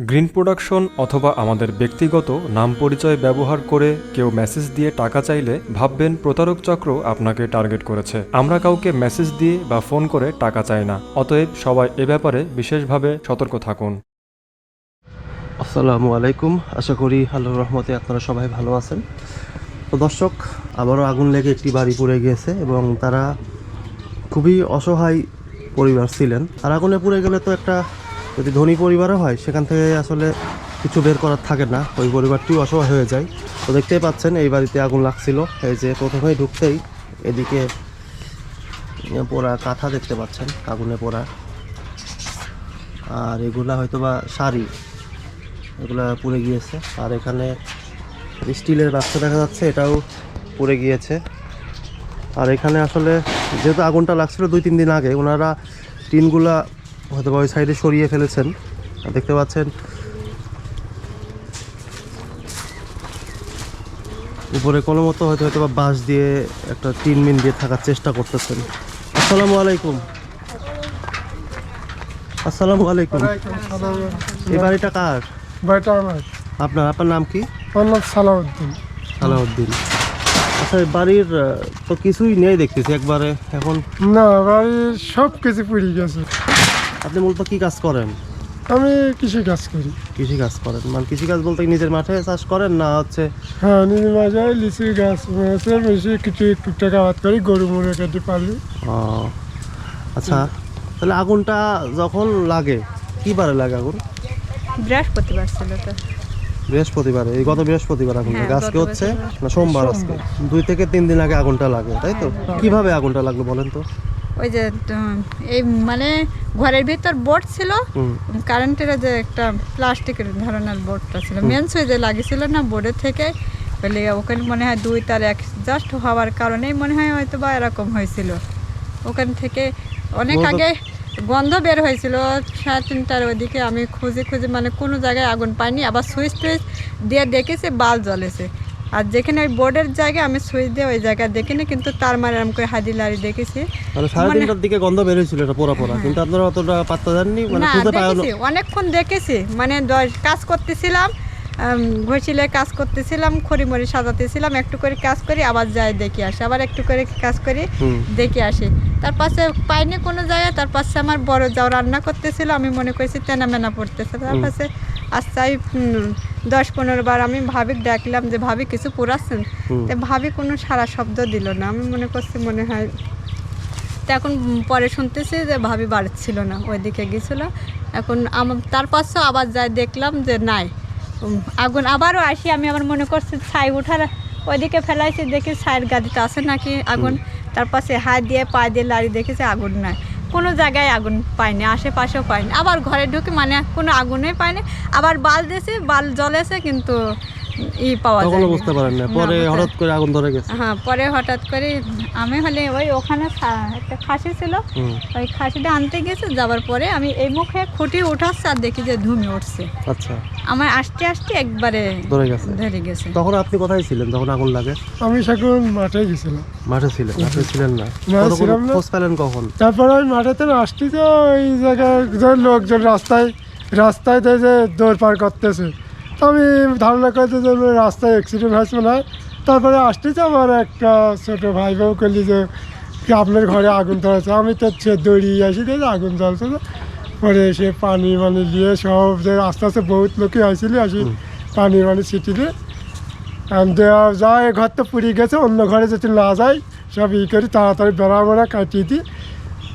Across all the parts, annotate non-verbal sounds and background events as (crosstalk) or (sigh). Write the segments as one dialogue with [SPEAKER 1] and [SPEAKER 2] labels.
[SPEAKER 1] Green production অথবা আমাদের ব্যক্তিগত নাম পরিচয় ব্যবহার করে কেউ মেসেজ দিয়ে টাকা চাইলে ভাববেন প্রতারক চক্র আপনাকে টার্গেট করেছে। আমরা কাউকে মেসেজ দিয়ে বা ফোন করে টাকা চাই না। অতএব সবাই এ ব্যাপারে বিশেষভাবে সতর্ক থাকুন।
[SPEAKER 2] আসসালামু আলাইকুম। আশা করি আল্লাহর রহমতে আপনারা সবাই ভালো আছেন। তো দর্শক, আবারও আগুন লেগে একটি বাড়ি পুড়ে গিয়েছে এবং তারা খুবই অসহায় পরিবার ছিলেন। আর আগুনে পুড়ে গেলে তো একটা যদি ধনী পরিবারও হয়, সেখান থেকে আসলে কিছু বের করার থাকে না। ওই পরিবারটিও অসহায় হয়ে যায়। তো দেখতেই পাচ্ছেন, এই বাড়িতে আগুন লাগছিল। এই যে প্রথমেই ঢুকতেই এদিকে পোড়া কাঁথা দেখতে পাচ্ছেন, আগুনে পোড়া। আর এগুলা হয়তো বা শাড়ি, এগুলা পুড়ে গিয়েছে। আর এখানে স্টিলের বাক্স দেখা যাচ্ছে, এটাও পুড়ে গিয়েছে। আর এখানে আসলে যেহেতু আগুনটা লাগছিল দুই তিন দিন আগে, ওনারা টিনগুলা হয়তো ওই সাইডে সরিয়ে ফেলেছেন। দেখতে পাচ্ছেন উপরে কোনো মতো হয়তো হয়তো বা বাঁশ দিয়ে একটা টিন মিন দিয়ে থাকার চেষ্টা করতেছেন। আসসালামু আলাইকুম। আসসালামু আলাইকুম। এই বাড়িটা কার?
[SPEAKER 3] বাড়িটা আমার।
[SPEAKER 2] আপনার আপনার নাম কি?
[SPEAKER 3] আমার নাম সালাউদ্দিন।
[SPEAKER 2] সালাউদ্দিন। আচ্ছা বাড়ির তো কিছুই নেই দেখতেছি একবারে এখন?
[SPEAKER 3] না বাড়ির সব কিছু পুড়ে গেছে।
[SPEAKER 2] আপনি মূলত কি কাজ করেন?
[SPEAKER 3] আমি কৃষি কাজ করি।
[SPEAKER 2] কৃষি কাজ করেন। মানে কৃষি কাজ বলতে কি নিজের মাঠে চাষ করেন না হচ্ছে
[SPEAKER 3] হ্যাঁ নিজের মাঝে লিচু গাছ আছে বেশি কিছু একটু টাকা আবাদ করি গরু মুড়ে কেটে পালি।
[SPEAKER 2] ও, আচ্ছা। তাহলে আগুনটা যখন লাগে কি বারে লাগে আগুন?
[SPEAKER 4] বৃহস্পতিবার ছিল তো।
[SPEAKER 2] বৃহস্পতিবারে এই গত বৃহস্পতিবার আগুন
[SPEAKER 4] হ্যাঁ,
[SPEAKER 2] লাগে। আজকে হচ্ছে না সোমবার আজকে। দুই থেকে তিন দিন আগে আগুনটা লাগে তাই তো? কীভাবে আগুনটা লাগল বলেন তো?
[SPEAKER 4] ওই যে এই মানে ঘরের ভিতর বোর্ড ছিল কারেন্টের যে একটা প্লাস্টিকের ধরনের বোর্ডটা ছিল। মেন সুইচে লাগিয়েছিল না বোর্ডের থেকে বলে ওখানে মনে হয় দুই তার এক জাস্ট হওয়ার কারণেই মনে হয় হয়তো বা এরকম হয়েছিল। ওখান থেকে অনেক আগে গন্ধ বের হয়েছিল সাড়ে তিনটার ওইদিকে আমি খুঁজে খুঁজে মানে কোনো জায়গায় আগুন পাইনি আবার সুইচ টুইচ দিয়ে দেখেছি বাল জ্বলেছে। আর যেখানে ওই বোর্ডের জায়গায় আমি সুইচ দিয়ে ওই জায়গায় দেখিনি কিন্তু তার মানে এরকম করে হাদি লাড়ি দেখেছি।
[SPEAKER 2] মানে সাড়ে
[SPEAKER 4] মানে-
[SPEAKER 2] তিনটার দিকে গন্ধ বের হয়েছিল এটা পোড়া পোড়া কিন্তু আপনারা অতটা পাত্তা দেননি মানে খুঁজে পাওয়া
[SPEAKER 4] অনেকক্ষণ দেখেছি মানে কাজ করতেছিলাম ঘষিলে কাজ করতেছিলাম খড়িমড়ি সাজাতেছিলাম একটু করে কাজ করি আবার যাই দেখে আসি আবার একটু করে কাজ করি দেখে আসি। তার পাশে পাইনি কোনো জায়গায় তার পাশে আমার বড় যাও রান্না করতেছিল আমি মনে করছি তেনা মেনা পড়তেছে তার
[SPEAKER 2] হুম।
[SPEAKER 4] পাশে আস্তে দশ পনেরো বার আমি ভাবি ডাকলাম যে ভাবি কিছু পুরাচ্ছেন।
[SPEAKER 2] হুম।
[SPEAKER 4] তো ভাবি কোনো সারা শব্দ দিল না। আমি মনে করছি মনে হয় তো এখন পরে শুনতেছি যে ভাবি বাড়ি ছিল না ওইদিকে গেছিল। এখন আমার তার পাশেও আবার যাই দেখলাম যে নাই। আগুন আবারও আসি আমি আবার মনে করছি ছাই উঠার ওইদিকে ফেলাইছি দেখি ছাইয়ের গাড়িতে আছে নাকি আগুন। তার পাশে হাত দিয়ে পা দিয়ে লাড়ি দেখেছি আগুন নাই। কোনো জায়গায় আগুন পায়নি, আশেপাশেও পায়নি। আবার ঘরে ঢুকে মানে কোনো আগুনই পায়নি। আবার বাল দিয়েছে বাল জ্বলেছে কিন্তু ই পাওয়া
[SPEAKER 2] তখনও
[SPEAKER 4] যায়
[SPEAKER 2] বুঝতে পারেন না পরে হঠাৎ করে আগুন ধরে গেছে।
[SPEAKER 4] হ্যাঁ পরে হঠাৎ করে আমি হলে ওই ওখানে একটা খাসি ছিল ওই খাসিটা আনতে গেছে যাবার পরে আমি এই মুখে খুঁটি উঠাচ্ছি আর দেখি যে ধুমে উঠছে।
[SPEAKER 2] আচ্ছা।
[SPEAKER 4] আমার আসতে আসতে একবারে
[SPEAKER 2] ধরে গেছে।
[SPEAKER 4] ধরে গেছে।
[SPEAKER 2] তখন আপনি কোথায় ছিলেন যখন আগুন লাগে?
[SPEAKER 3] আমি সেখন মাঠে গেছিলাম।
[SPEAKER 2] মাঠে ছিলেন আপনি ছিলেন না। খোঁজ পেলেন কখন?
[SPEAKER 3] তারপরে আমি মাঠেতে আসছি তো ওই জায়গায় লোকজন রাস্তায় রাস্তায় যে দৌড় পার করতেছে। আমি ধারণা করতে যে রাস্তায় অ্যাক্সিডেন্ট হয়েছে হয় তারপরে আসতেছে আমার একটা ছোটো ভাই বউ করলি যে আপনার ঘরে আগুন ধরেছে? আমি তো সে দৌড়িয়ে আসি দেখি আগুন জ্বলছে না। পরে এসে পানি মানে দিয়ে সব যে আস্তে আস্তে বহুত লোকই আসছিল আসি পানি মানে ছিটি দিয়ে। যায় ঘর তো পুড়ে গেছে অন্য ঘরে যদি না যায় সব ই করি তাড়াতাড়ি বেড়া বেড়া কাটিয়ে দিই।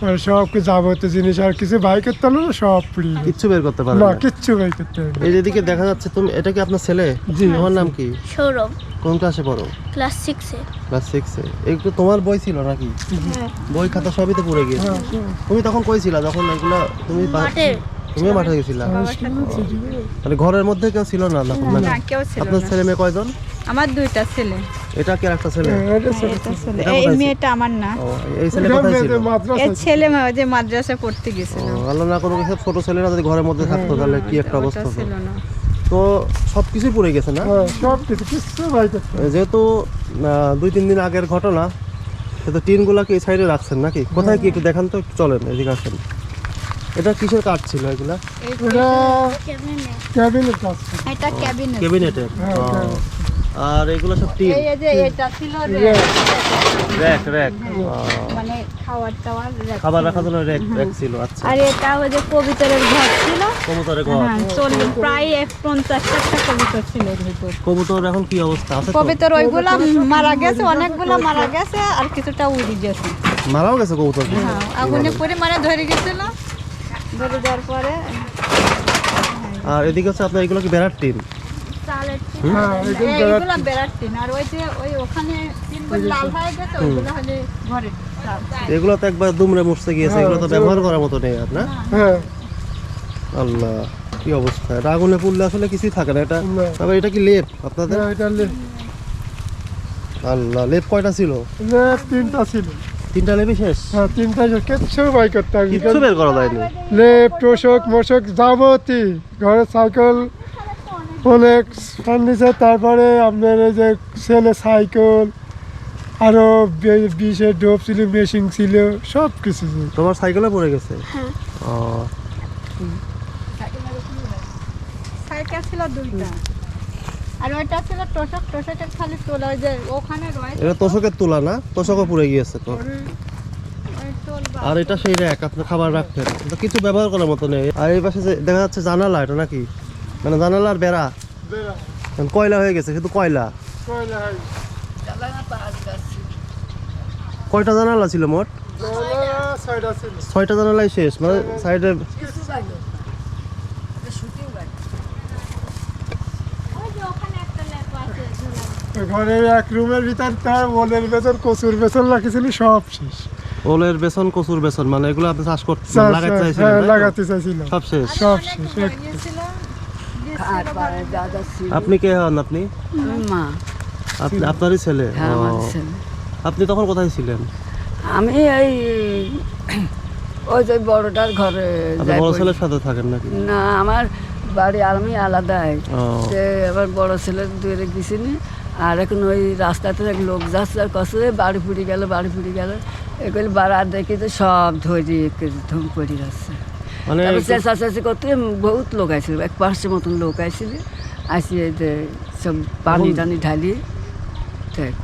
[SPEAKER 3] আর সব কিছু যাবতীয় জিনিস আর কিছু বাই করতে পারল না সব ফ্রি
[SPEAKER 2] কিচ্ছু বের করতে পারল
[SPEAKER 3] না কিচ্ছু বাই করতে পারল
[SPEAKER 2] এই যেদিকে দেখা যাচ্ছে তুমি এটা কি আপনার ছেলে?
[SPEAKER 3] জি।
[SPEAKER 2] আমার নাম কি?
[SPEAKER 5] সৌরভ।
[SPEAKER 2] কোন ক্লাসে পড়ো?
[SPEAKER 5] ক্লাস সিক্সে
[SPEAKER 2] ক্লাস সিক্সে একটু তোমার বই ছিল নাকি? বই খাতা সবই তো পড়ে গিয়েছে।
[SPEAKER 3] হ্যাঁ,
[SPEAKER 2] তুমি তখন কই ছিলা? যখন এগুলা তুমি
[SPEAKER 5] মাঠে।
[SPEAKER 2] তুমিও মাঠে গেছিলা? মানে ঘরের মধ্যে কেউ ছিল না
[SPEAKER 4] না কেউ ছিল
[SPEAKER 2] আপনার ছেলে মেয়ে কয়জন?
[SPEAKER 4] আমার দুইটা ছেলে।
[SPEAKER 2] এটা কি একটা ছেলে?
[SPEAKER 3] হ্যাঁ, এটা
[SPEAKER 4] ছেলে। এই মেয়েটা আমার না।
[SPEAKER 2] এই ছেলে কোথায় ছিল?
[SPEAKER 4] এই ছেলে। মা- যে মাদ্রাসা পড়তে গেছিল।
[SPEAKER 2] আল্লাহ না কোনো কিছু ছোট ছেলেরা যদি ঘরের মধ্যে থাকতো তাহলে কি একটা অবস্থা হতো?
[SPEAKER 4] ছিল না।
[SPEAKER 2] তো সব কিছুই পড়ে গেছে না?
[SPEAKER 3] হ্যাঁ সব কিছু হবে
[SPEAKER 2] যেহেতু আহ, দুই তিন দিন আগের ঘটনা সে সেহেতু টিনগুলাকে এই সাইডে রাখছেন নাকি? কোথায় কি একটু দেখান তো একটু চলেন এদিকে আসেন। এটা কিসের কাঠ ছিল এগুলা?
[SPEAKER 3] এটা কাজ
[SPEAKER 4] এটা ক্যাবিনেট।
[SPEAKER 2] ক্যাবিনেটের?
[SPEAKER 3] হ্যাঁ।
[SPEAKER 2] আর এগুলো সব টিন?
[SPEAKER 4] এই যে এটা ছিল
[SPEAKER 3] র্যাক।
[SPEAKER 2] র্যাক র্যাক
[SPEAKER 4] মানে টাওয়ার
[SPEAKER 2] খাবার রাখার জন্য র্যাক র্যাক ছিল আচ্ছা।
[SPEAKER 4] আর এটা ওই যে কবিতরের ঘর ছিল।
[SPEAKER 2] কবুতরের ঘর।
[SPEAKER 4] হ্যাঁ প্রায় এক পঞ্চাশ ষাটটা কবিতর ছিল ভিতর।
[SPEAKER 2] কবুতর এখন কি অবস্থা? আছে?
[SPEAKER 4] কবিতর ওইগুলা মারা গেছে অনেকগুলো মারা গেছে আর কিছুটা উড়ে গেছে।
[SPEAKER 2] মারাও গেছে কবুতর?
[SPEAKER 4] হ্যাঁ আগুনে পরে মানে ধরে গেছিল। ধরে যাওয়ার পরে
[SPEAKER 2] আর এদিকে হচ্ছে আপনার এগুলো কি বেড়ার টিন?
[SPEAKER 3] হ্যাঁ, এগুলো
[SPEAKER 4] হয়ে
[SPEAKER 2] তো একবার দুমড়ে মুছতে গিয়েছে এগুলো তো ব্যবহার করার মতো নেই আর না?
[SPEAKER 3] হ্যাঁ।
[SPEAKER 2] আল্লাহ কি অবস্থা? এটা আগুনে পুড়লে আসলে কিছুই থাকে না এটা। তবে এটা কি লেপ আপনাদের?
[SPEAKER 3] হ্যাঁ, এটা
[SPEAKER 2] আল্লাহ লেপ কয়টা ছিল?
[SPEAKER 3] লেপ তিনটা ছিল।
[SPEAKER 2] তিনটা লেপই শেষ?
[SPEAKER 3] হ্যাঁ তিনটা ছিল। কিচ্ছু বাই করতে হবে
[SPEAKER 2] কিচ্ছু বের করা যায়নি?
[SPEAKER 3] লেপ তোষক মোষক যাবতীয় ঘরে সাইকেল অনেক ফার্নিচার তারপরে আপনার এই যে ছেলে সাইকেল আরও বিষের ডোপ ছিল মেশিন ছিল সব কিছু
[SPEAKER 2] তোমার সাইকেলে পড়ে গেছে? ও।
[SPEAKER 4] সাইকেল ছিল দুইটা। আর ওইটা ছিল টোশক টোশকের খালি তোলা যে ওখানে রয়েছে
[SPEAKER 2] এটা তোষকের তোলা না? তোষকও পড়ে গিয়েছে তো। আর এটা সেই র্যাক আপনি খাবার রাখতেন। কিছু ব্যবহার করার মতো নেই। আর এই পাশে যে দেখা যাচ্ছে জানালা এটা নাকি? মানে জানালার বেড়া। কয়লা হয়ে গেছে শুধু কয়লা? কয়টা জানালা ছিল মোট?
[SPEAKER 3] ছয়টা
[SPEAKER 2] জানালাই শেষ মানে সাইডে
[SPEAKER 4] ওই যে ওখানে একটা ল্যাপ আছে
[SPEAKER 3] এক রুমের ভিতর তার ওলের বেতন কচুর বেতন রাখিছিল সব শেষ।
[SPEAKER 2] ওলের বেসন কচুর বেসন মানে এগুলো আপনি চাষ করতে লাগাতে
[SPEAKER 3] হ্যাঁ,
[SPEAKER 2] চাইছিলেন
[SPEAKER 3] লাগাতে চাইছিলাম।
[SPEAKER 2] সব শেষ।
[SPEAKER 3] সব শেষ
[SPEAKER 4] হয়ে।
[SPEAKER 2] আপনি কে হন আপনি?
[SPEAKER 5] মা।
[SPEAKER 2] আপনি আপনারই ছেলে?
[SPEAKER 5] হ্যাঁ ছেলে।
[SPEAKER 2] আপনি তখন কোথায় ছিলেন?
[SPEAKER 5] আমি এই ওই যে বড়টার ঘরে
[SPEAKER 2] বড়। ছেলের সাথে থাকেন নাকি?
[SPEAKER 5] না আমার বাড়ি আর আমি আলাদাই। সে আবার বড় ছেলে দূরে গেছিনি আর এখন ওই রাস্তাতে এক লোক যাচ্ছে আর কষে বাড়ি ফুড়ি গেল বাড়ি ফুড়ি গেল। এগুলো বাড়ার দেখি তো সব ধরি ধুম করে যাচ্ছে।
[SPEAKER 2] মানে
[SPEAKER 5] চেঁচাচেঁচি করতে বহুত লোক আসছিল এক পাঁচশো মতন লোক আসছিল যে সব পানি টানি ঢালি দেখ।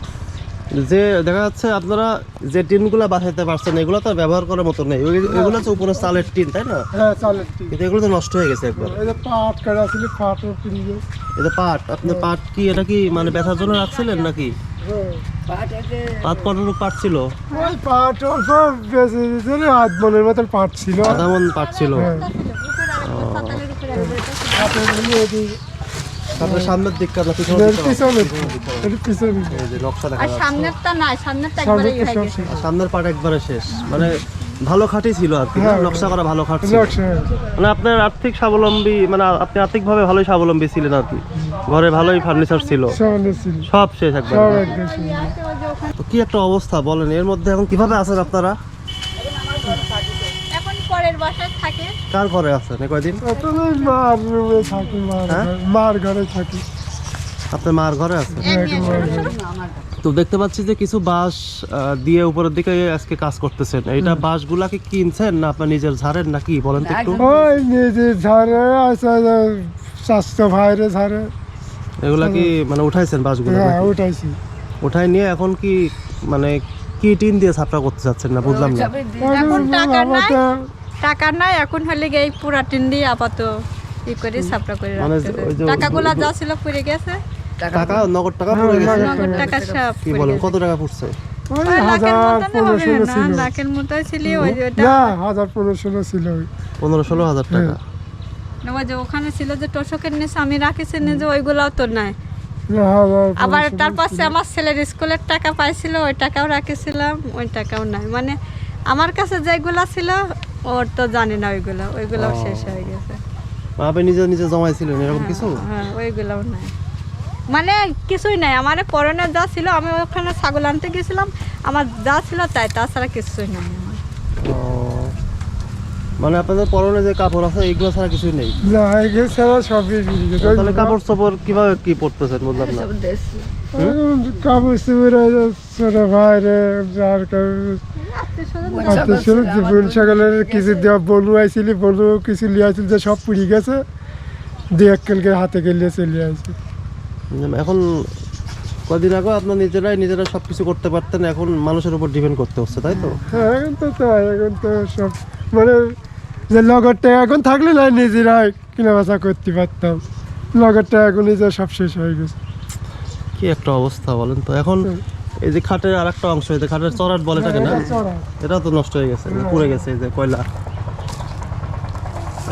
[SPEAKER 2] যে দেখা যাচ্ছে আপনারা যে টিনগুলো বাসাইতে পারছেন এগুলো তো আর ব্যবহার করার মতো নেই। এগুলো হচ্ছে উপরে চালের টিন তাই না?
[SPEAKER 3] হ্যাঁ চালের টিন।
[SPEAKER 2] কিন্তু এগুলো তো নষ্ট হয়ে গেছে একবার।
[SPEAKER 3] এই যে পাট কাটা ছিল কিনে
[SPEAKER 2] এটা পাট আপনি পাট কি এটা কি মানে ব্যথার জন্য রাখছিলেন নাকি?
[SPEAKER 3] হ্যাঁ।
[SPEAKER 2] পাট পাট ছিল?
[SPEAKER 3] ওই পাট অল্প বেশি দিয়েছিল আধ মনের মতন পাট ছিল।
[SPEAKER 2] আধা মন পাট ছিল।
[SPEAKER 3] মনে
[SPEAKER 2] সামনের দিকটা না পিছনের দিকটা এই যে নকশা দেখা
[SPEAKER 4] আর সামনেরটা সামনেরটা একবারে
[SPEAKER 2] সামনের পাট একবারে শেষ। মানে ভালো খাঁটি ছিল আর কি
[SPEAKER 3] হ্যাঁ।
[SPEAKER 2] নকশা করা ভালো খাট ছিল।
[SPEAKER 3] নকশা হয়ে।
[SPEAKER 2] মানে আপনার আর্থিক স্বাবলম্বী মানে আপনি আর্থিকভাবে ভালোই স্বাবলম্বী ছিলেন আর কি। ঘরে ভালোই ফার্নিচার ছিল। সব শেষ একবার। কি একটা অবস্থা বলেন এর মধ্যে এখন কীভাবে আছেন আপনারা?
[SPEAKER 4] থাকে?
[SPEAKER 2] কার ঘরে আছেন এ কয়দিন?
[SPEAKER 3] মার রুমে থাকি মার? ঘরে- থাকি
[SPEAKER 2] আপনার মার ঘরে আছেন
[SPEAKER 3] হ্যাঁ।
[SPEAKER 2] তো দেখতে পাচ্ছি যে কিছু বাঁশ দিয়ে উপরের দিকে আজকে কাজ করতেছেন। এইটা বাঁশগুলা কি কিনছেন না আপনার নিজের ঝাড়েন নাকি বলেন তো একটু।
[SPEAKER 3] ওই নিজে ঝাড়ে আছে স্বাস্থ্য ভাইরে ঝাড়ে।
[SPEAKER 2] এগুলা কি মানে উঠাইছেন বাঁশগুলো
[SPEAKER 3] হ্যাঁ উঠাইছি।
[SPEAKER 2] উঠাই নিয়ে এখন কি মানে কি টিন দিয়ে ছাপটা করতে চাচ্ছেন না? বুঝলাম না।
[SPEAKER 4] এখন টাকা নাই টাকা এখন হলে গিয়ে এই পুরা টিন দিয়ে আপাতত ই করে সাপটা করে
[SPEAKER 2] মানে
[SPEAKER 4] রাখতে
[SPEAKER 2] ওই যে-
[SPEAKER 4] টাকাগুলা যা ছিল পুড়ে গেছে।
[SPEAKER 2] টাকা নগদ। টাকা পড়ে গেছে।
[SPEAKER 4] নগদ টাকা সব
[SPEAKER 2] কি
[SPEAKER 4] পুড়ে
[SPEAKER 2] বলেন
[SPEAKER 4] গেছে।
[SPEAKER 2] কত টাকা পড়ছে?
[SPEAKER 3] ওই
[SPEAKER 4] ওই লাখের
[SPEAKER 3] হাজার
[SPEAKER 4] মতন
[SPEAKER 3] পনেরো
[SPEAKER 4] হবে
[SPEAKER 3] ষোলো
[SPEAKER 4] না
[SPEAKER 3] ছিল।
[SPEAKER 4] লাখের মতো ছিল ওই যে ওটা
[SPEAKER 3] না হাজার পনেরো ষোলো ছিল ওই।
[SPEAKER 2] পনেরো ষোলো হাজার টাকা।
[SPEAKER 4] ওই যে ওখানে ছিল যে নিচে আমি রাখিছি না যে ওইগুলাও তো নাই।
[SPEAKER 3] না, হাজার
[SPEAKER 4] আবার তার পাশে আমার ছেলের স্কুলের টাকা পাইছিল ওই টাকাও রাখেছিলাম ওই টাকাও নাই। মানে আমার কাছে যেগুলা ছিল ওর তো জানি না ওইগুলো ওইগুলাও
[SPEAKER 2] ও।
[SPEAKER 4] শেষ হয়ে গেছে।
[SPEAKER 2] আপনি নিজে নিজে জমাইছিলেন এরকম কিছু?
[SPEAKER 4] হ্যাঁ ওইগুলাও নাই। মানে কিছুই নাই আমার পরনে যা ছিল আমি ওখানে ছাগল আনতে গেছিলাম আমার যা ছিল তাই তাছাড়া কিছুই নাই আমার।
[SPEAKER 2] মানে আপনাদের পরনে যে কাপড় আছে এগুলো ছাড়া কিছুই নেই?
[SPEAKER 3] না এগুলো ছাড়া সবই
[SPEAKER 2] তাহলে কাপড় চোপড় কীভাবে কি পড়তেছেন বুঝলাম না
[SPEAKER 3] কাপড় চোপড় ছোট ভাইরে যার কাপড় আত্মীয় জীবন সকলের কিছু দেওয়া বলু আইছিলি বলু কিছু লিয়াছিল যে সব পুড়ি গেছে দিয়ে এককালকে হাতে গেলিয়ে চলে আসি
[SPEAKER 2] উম, এখন কদিন আগে আপনার নিজেরাই নিজেরা সব কিছু করতে পারতেন এখন মানুষের উপর ডিপেন্ড করতে হচ্ছে তাই তো?
[SPEAKER 3] হ্যাঁ এখন তো তাই এখন তো সব মানে যে লগরটা এখন থাকলে না নিজেরাই কিনা বেচা করতে পারতাম। লগরটা এখন নিজে সব শেষ হয়ে গেছে।
[SPEAKER 2] কি একটা অবস্থা বলেন তো এখন এই যে খাটের আর একটা অংশ এই যে খাটের চড়াট বলে থাকে না?
[SPEAKER 3] চড়া।
[SPEAKER 2] এটাও তো নষ্ট হয়ে গেছে পুড়ে গেছে এই যে কয়লা।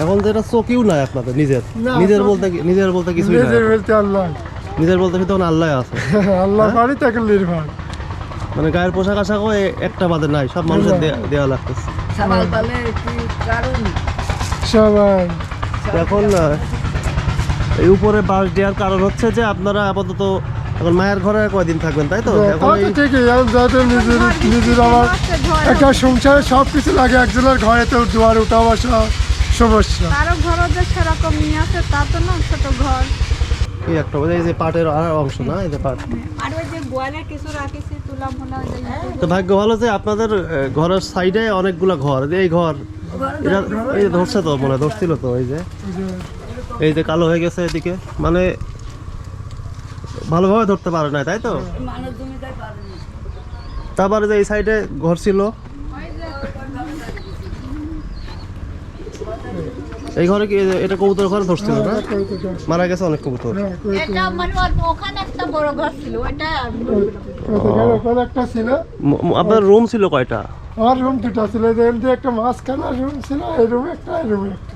[SPEAKER 2] এখন তো এটা চকিও নাই আপনাদের নিজের। নিজের বলতে নিজের বলতে নাই।
[SPEAKER 3] নিজের বলতে আল্লাহ।
[SPEAKER 2] নিজের বলতে শুধু আল্লাহ আছে? (laughs)
[SPEAKER 3] আল্লাহ বাড়ি এখন নির্ভর
[SPEAKER 2] মানে গায়ের পোশাক আশাকও একটা বাদে নাই সব মানুষের দেওয়া লাগতেছে।
[SPEAKER 3] সবাই
[SPEAKER 2] এখন এই উপরে বাস দেওয়ার কারণ হচ্ছে যে আপনারা আপাতত এখন মায়ের ঘরে কয়দিন থাকবেন তাই তো? এখন এই
[SPEAKER 3] ঠিকই যাতে নিজের নিজের আবার একটা সংসারে সব কিছু লাগে একজনের ঘরে তো দুয়ার উঠা বসা সমস্যা
[SPEAKER 4] ঘরও যে সেরকম নিয়ে আছে তা তো না ছোট ঘর।
[SPEAKER 2] এই একটা এই যে পাটের আর অংশ না এই যে পাট।
[SPEAKER 4] আর ওই যে গোয়ালের কিছু রাখিছি তুলা মোলা ওই যে
[SPEAKER 2] তো ভাগ্য ভালো যে আপনাদের আহ, ঘরের সাইডে অনেকগুলো ঘর এই যে এই ঘর। এটা এই যে ধরছে তো মনে হয়, ধরছিল তো এই যে এই যে কালো হয়ে গেছে এদিকে। মানে ভালোভাবে ধরতে পারে না তাই তো?
[SPEAKER 5] মানুষ জমিদার পারেনি
[SPEAKER 2] তারপরে যে এই সাইডে ঘর ছিল এই ঘরে কি এটা কবুতর ঘরে ধরছিল না? মারা গেছে অনেক কবুতর।
[SPEAKER 4] এটা মানে অল্প ওখানে একটা বড় ঘর ছিল ওইটা
[SPEAKER 3] ওখানে একটা ছিল।
[SPEAKER 2] ম- ম- আপনার রুম ছিল কয়টা?
[SPEAKER 3] আর রুম দুটো ছিল যে এমনি একটা মাঝখানা রুম ছিল এই রুমে একটা এই রুমে একটা।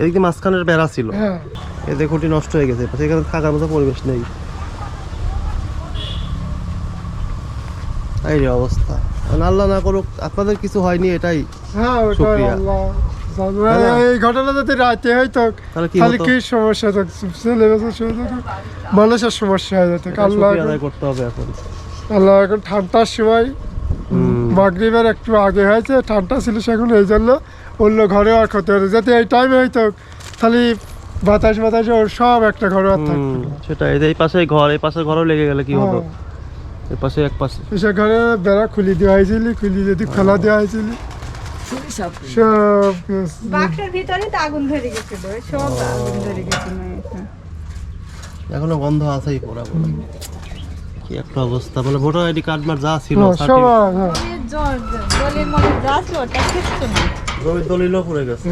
[SPEAKER 2] এদিকে মাঝখানের বেড়া ছিল।
[SPEAKER 3] হ্যাঁ।
[SPEAKER 2] এই যে খুঁটি নষ্ট হয়ে গেছে সেখানে থাকার মতো পরিবেশ নেই। এই রে অবস্থা। আল্লাহ না করুক আপনাদের কিছু হয়নি এটাই
[SPEAKER 3] হ্যাঁ আল্লাহ? এই ঘটনা যদি রাতে
[SPEAKER 2] তাহলে কি
[SPEAKER 3] সমস্যা থাকতো ছেলে মানুষের সমস্যা হয়ে যেত। আল্লাহ এখন-
[SPEAKER 2] করতে হবে এখন।
[SPEAKER 3] আল্লাহ এখন ঠান্ডার সময়। মাগরিবের একটু আগে হয়েছে ঠান্ডা ছিল সেখন এই জন্য অন্য ঘরে আর ক্ষতি হতো যাতে এই টাইমে হইতো খালি বাতাস বাতাস ওর সব একটা ঘরে আর থাকতো
[SPEAKER 2] সেটাই। এই পাশে ঘর এই পাশে ঘরও লেগে গেলে কি হতো এই পাশে এক পাশে।
[SPEAKER 3] সে ঘরে বেড়া খুলি দেওয়া হয়েছিল খুলি যদি খোলা দেওয়া হয়েছিল
[SPEAKER 5] সব
[SPEAKER 3] সব
[SPEAKER 4] বাক্সের ভিতরে তো আগুন ধরে গেছিল সব আগুন ধরে গেছিল
[SPEAKER 2] এখনও। গন্ধ আছেই পুরা পুরা। কি একটা অবস্থা মানে ভোটার আইডি কার্ড মার যা ছিল
[SPEAKER 3] হ্যাঁ, সবাই
[SPEAKER 4] যা ছিল ওটা কিচ্ছু না।
[SPEAKER 2] জমির দলিলও পড়ে গেছে।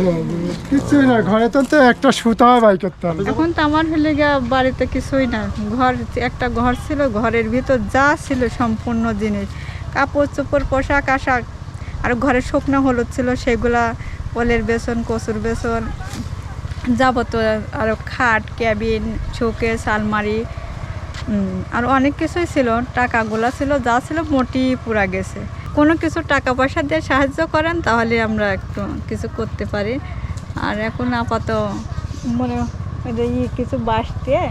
[SPEAKER 3] কিছুই না ঘরে তো তো একটা সুতা বাই করতে হবে।
[SPEAKER 4] এখন তো আমার হলে গিয়া বাড়িতে কিছুই না। ঘর একটা ঘর ছিল ঘরের ভিতর যা ছিল সম্পূর্ণ জিনিস। কাপড় চোপড় পোশাক আশাক আর ঘরে শুকনো হলুদ ছিল সেগুলা ওলের বেসন কচুর বেসন যাবতীয় আরও খাট ক্যাবিন শোকেস আলমারি আর অনেক কিছুই ছিল। টাকাগুলা ছিল যা ছিল মোটি পুরা গেছে। কোনো কিছু টাকা পয়সা দিয়ে সাহায্য করেন তাহলে আমরা একটু কিছু করতে পারি। আর এখন আপাতত মনে ই কিছু বাঁশ দিয়ে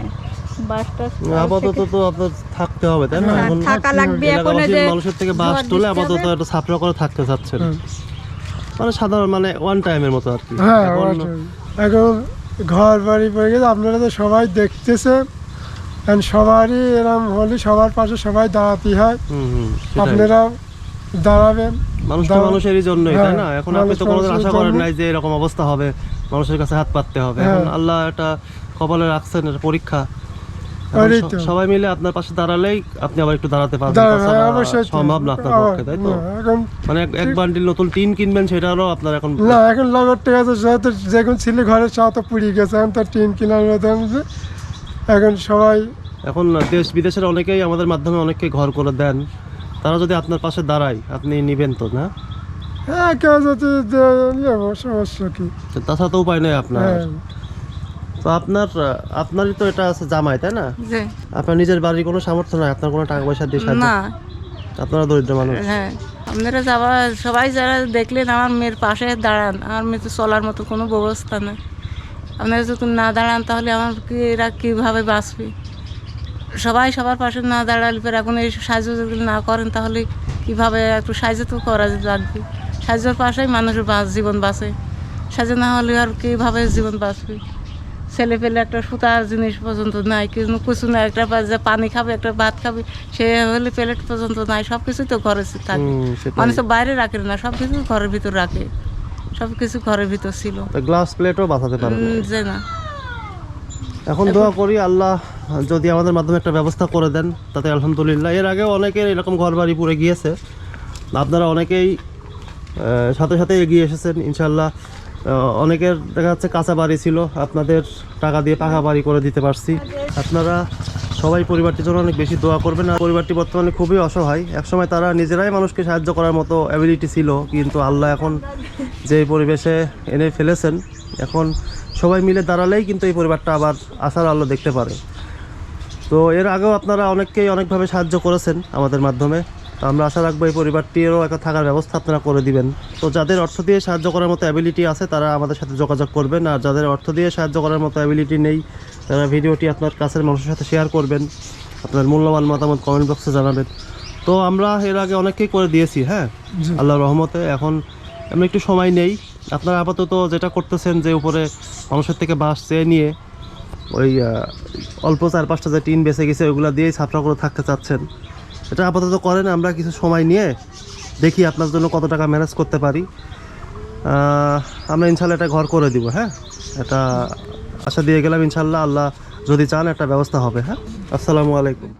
[SPEAKER 2] আপাতত তো আপনার থাকতে হবে তাই না?
[SPEAKER 4] হ্যাঁ,
[SPEAKER 2] এখন
[SPEAKER 4] থাকা লাগবে এখন যে
[SPEAKER 2] মানুষের থেকে বাস তুলে আপাতত
[SPEAKER 4] হবে।
[SPEAKER 2] একটা ছাপড়া করে থাকতে চাচ্ছেন। মানে সাধারণ মানে ওয়ান টাইমের মতো আর কি।
[SPEAKER 3] হ্যাঁ
[SPEAKER 2] এখন
[SPEAKER 3] এখন ঘর বাড়ি পড়ে আপনারা তো সবাই দেখতেছে সবারই এরম হলে সবার পাশে সবাই দাঁড়াতে হয়। আপনারা দাঁড়াবেন
[SPEAKER 2] মানুষ তো মানুষেরই জন্যই তাই
[SPEAKER 3] হ্যাঁ,
[SPEAKER 2] না? এখন আপনি তো কোনোদিন আশা করেন নাই যে এরকম অবস্থা হবে। মানুষের কাছে হাত পাততে হবে।
[SPEAKER 3] হ্যাঁ।
[SPEAKER 2] এখন আল্লাহ একটা কপালে রাখছেন এটা পরীক্ষা। সবাই মিলে আপনার পাশে দাঁড়ালেই আপনি আবার একটু দাঁড়াতে পারবেন।
[SPEAKER 3] তো।
[SPEAKER 2] সম্ভব না আপনার পক্ষে তাই তো?
[SPEAKER 3] হ্যাঁ,
[SPEAKER 2] মানে এক- বান্ডিল নতুন টিন কিনবেন সেটারও আপনার এখন
[SPEAKER 3] না এখন লগর ঠিক আছে যেহেতু যেখন ছিল ঘরে সব তো পুড়িয়ে গেছে। এখন তো টিন কেনার এখন সবাই
[SPEAKER 2] এখন দেশ বিদেশের অনেকেই আমাদের মাধ্যমে অনেককে ঘর করে দেন। তারা যদি আপনার পাশে দাঁড়ায় আপনি নিবেন তো না?
[SPEAKER 3] হ্যাঁ কেউ যদি দে- নেব সমস্যা কি?
[SPEAKER 2] তাছাড়া তো উপায় নেই আপনার।
[SPEAKER 3] হ্যাঁ।
[SPEAKER 2] তো আপনার আপনারই তো এটা আছে জামাই তাই না? আপনার নিজের বাড়ির কোনো সামর্থ্য নাই আপনার কোনো টাকা পয়সা দিয়ে
[SPEAKER 6] না।
[SPEAKER 2] আপনারা দরিদ্র মানুষ।
[SPEAKER 6] হ্যাঁ। আপনারা যাওয়া সবাই যারা দেখলেন আমার মেয়ের পাশে দাঁড়ান আমার মেয়ে তো চলার মতো কোনো ব্যবস্থা নেই। আপনারা যদি না দাঁড়ান তাহলে আমার কি এরা কীভাবে বাঁচবে? সবাই সবার পাশে না দাঁড়ালে পরে এখন এই সাহায্য যদি না করেন তাহলে কীভাবে একটু সাহায্য তো করা লাগবে? সাহায্যের পাশেই মানুষের বাঁচ জীবন বাঁচে সাহায্য না হলে আর কীভাবে জীবন বাঁচবে? ছেলে পেলে একটা সুতার জিনিস পর্যন্ত নাই কিন্তু কিছু না একটা যে পানি খাবে একটা ভাত খাবে সে হলে প্লেট পর্যন্ত নাই সব কিছুই তো ঘরে থাকে। মানুষ তো বাইরে রাখে না সব কিছু ঘরের ভিতর রাখে। সব কিছু ঘরের ভিতর ছিল।
[SPEAKER 2] গ্লাস প্লেটও বাঁচাতে পারে
[SPEAKER 6] যে না।
[SPEAKER 2] এখন দোয়া করি আল্লাহ যদি আমাদের মাধ্যমে একটা ব্যবস্থা করে দেন তাতে আলহামদুলিল্লাহ। এর আগেও অনেকের এরকম ঘর বাড়ি পুড়ে গিয়েছে। আপনারা অনেকেই সাথে সাথে এগিয়ে এসেছেন ইনশাল্লাহ অনেকের দেখা যাচ্ছে কাঁচা বাড়ি ছিল আপনাদের টাকা দিয়ে পাকা বাড়ি করে দিতে পারছি। আপনারা সবাই পরিবারটির জন্য অনেক বেশি দোয়া করবেন। আর পরিবারটি বর্তমানে খুবই অসহায়। একসময় তারা নিজেরাই মানুষকে সাহায্য করার মতো অ্যাবিলিটি ছিল কিন্তু আল্লাহ এখন যে পরিবেশে এনে ফেলেছেন এখন সবাই মিলে দাঁড়ালেই কিন্তু এই পরিবারটা আবার আশার আলো দেখতে পারে। তো এর আগেও আপনারা অনেককেই অনেকভাবে সাহায্য করেছেন আমাদের মাধ্যমে। তো আমরা আশা রাখব এই পরিবারটিরও একটা থাকার ব্যবস্থা আপনারা করে দিবেন। তো যাদের অর্থ দিয়ে সাহায্য করার মতো অ্যাবিলিটি আছে তারা আমাদের সাথে যোগাযোগ করবেন। আর যাদের অর্থ দিয়ে সাহায্য করার মতো অ্যাবিলিটি নেই তারা ভিডিওটি আপনার কাছের মানুষের সাথে শেয়ার করবেন। আপনার মূল্যবান মতামত কমেন্ট বক্সে জানাবেন। তো আমরা এর আগে অনেককেই করে দিয়েছি হ্যাঁ? আল্লাহ রহমতে। এখন আমরা একটু সময় নেই। আপনারা আপাতত যেটা করতেছেন যে উপরে মানুষের থেকে বাস চেয়ে নিয়ে ওই অল্প চার পাঁচটা যে টিন বেঁচে গেছে, ওইগুলো দিয়েই ছাপড়া করে থাকতে চাচ্ছেন। এটা আপাতত করেন, আমরা কিছু সময় নিয়ে দেখি আপনার জন্য কত টাকা ম্যানেজ করতে পারি। আমরা ইনশাল্লাহ এটা ঘর করে দিব হ্যাঁ? এটা আশা দিয়ে গেলাম ইনশাল্লাহ আল্লাহ যদি চান একটা ব্যবস্থা হবে হ্যাঁ? আসসালামু আলাইকুম।